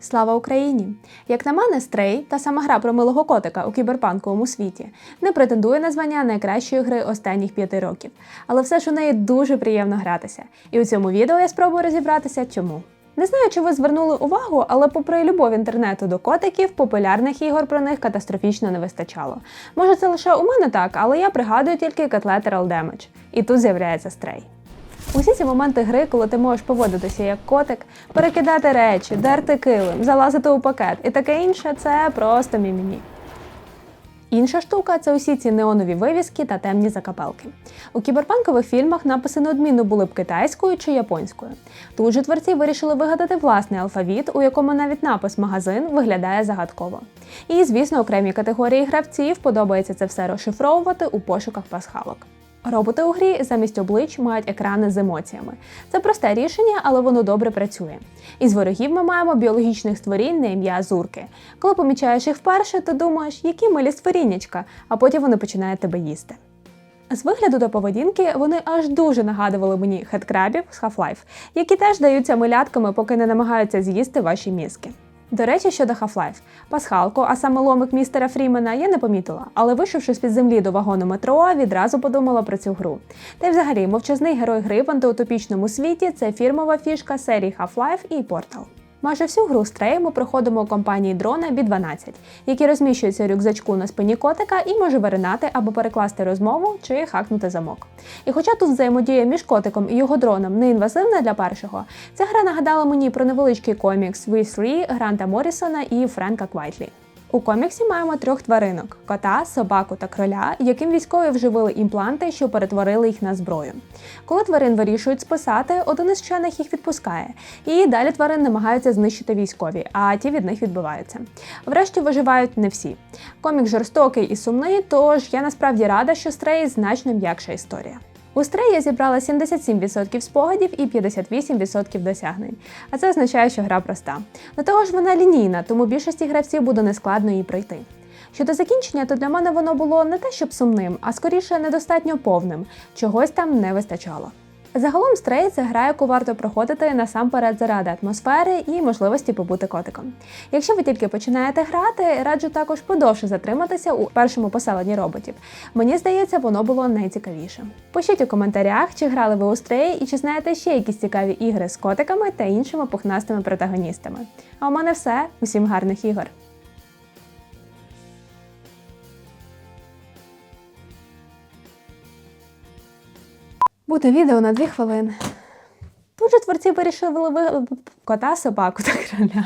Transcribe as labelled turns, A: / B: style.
A: Слава Україні! Як на мене, стрей та сама гра про милого котика у кіберпанковому світі не претендує на звання найкращої гри останніх п'яти років, але все ж у неї дуже приємно гратися. І у цьому відео я спробую розібратися, чому. Не знаю, чи ви звернули увагу, але попри любов інтернету до котиків, популярних ігор про них катастрофічно не вистачало. Може, це лише у мене так, але я пригадую тільки Collateral Damage. І тут з'являється стрей. Усі ці моменти гри, коли ти можеш поводитися як котик, перекидати речі, дерти килим, залазити у пакет і таке інше, це просто мімімі. Інша штука це усі ці неонові вивіски та темні закапелки. У кіберпанкових фільмах написи неодмінно були б китайською чи японською. Тут же творці вирішили вигадати власний алфавіт, у якому навіть напис магазин виглядає загадково. І, звісно, окремі категорії гравців подобається це все розшифровувати у пошуках пасхалок. Роботи у грі замість облич мають екрани з емоціями. Це просте рішення, але воно добре працює. Із ворогів ми маємо біологічних створінь на ім'я зурки. Коли помічаєш їх вперше, то думаєш, які милі створіннячка, а потім вони починають тебе їсти. З вигляду до поведінки вони аж дуже нагадували мені хедкрабів з Half-Life, які теж даються милятками, поки не намагаються з'їсти ваші мізки. До речі, щодо Half-Life. Пасхалку, а саме ломик містера Фрімена, я не помітила, але вийшовши з під землі до вагону метро, відразу подумала про цю гру. Та й взагалі, мовчазний герой гри в антиутопічному світі це фірмова фішка серії Half-Life і Portal. Майже всю гру Стрей ми проходимо у компанії дрона B12, який розміщується у рюкзачку на спині котика і може виринати або перекласти розмову чи хакнути замок. І хоча тут взаємодія між котиком і його дроном не інвазивна для першого, ця гра нагадала мені про невеличкий комікс We Three Гранта Моррісона і Френка Квайтлі. У коміксі маємо трьох тваринок: кота, собаку та кроля, яким військові вживили імпланти, що перетворили їх на зброю. Коли тварин вирішують списати, один із вчених їх відпускає, і далі тварин намагаються знищити військові, а ті від них відбиваються. Врешті виживають не всі. Комік жорстокий і сумний, тож я насправді рада, що стрей значно м'якша історія. У стрей я зібрала 77% спогадів і 58% досягнень. А це означає, що гра проста. До того ж, вона лінійна, тому більшості гравців буде нескладно її пройти. Щодо закінчення, то для мене воно було не те, щоб сумним, а скоріше недостатньо повним, чогось там не вистачало. Загалом стрей це гра, яку варто проходити насамперед заради атмосфери і можливості побути котиком. Якщо ви тільки починаєте грати, раджу також подовше затриматися у першому поселенні роботів. Мені здається, воно було найцікавіше. Пишіть у коментарях, чи грали ви у стрей і чи знаєте ще якісь цікаві ігри з котиками та іншими пухнастими протагоністами. А у мене все. Усім гарних ігор! Буде відео на дві хвилини. Тут же творці вирішили ви... кота, собаку та короля.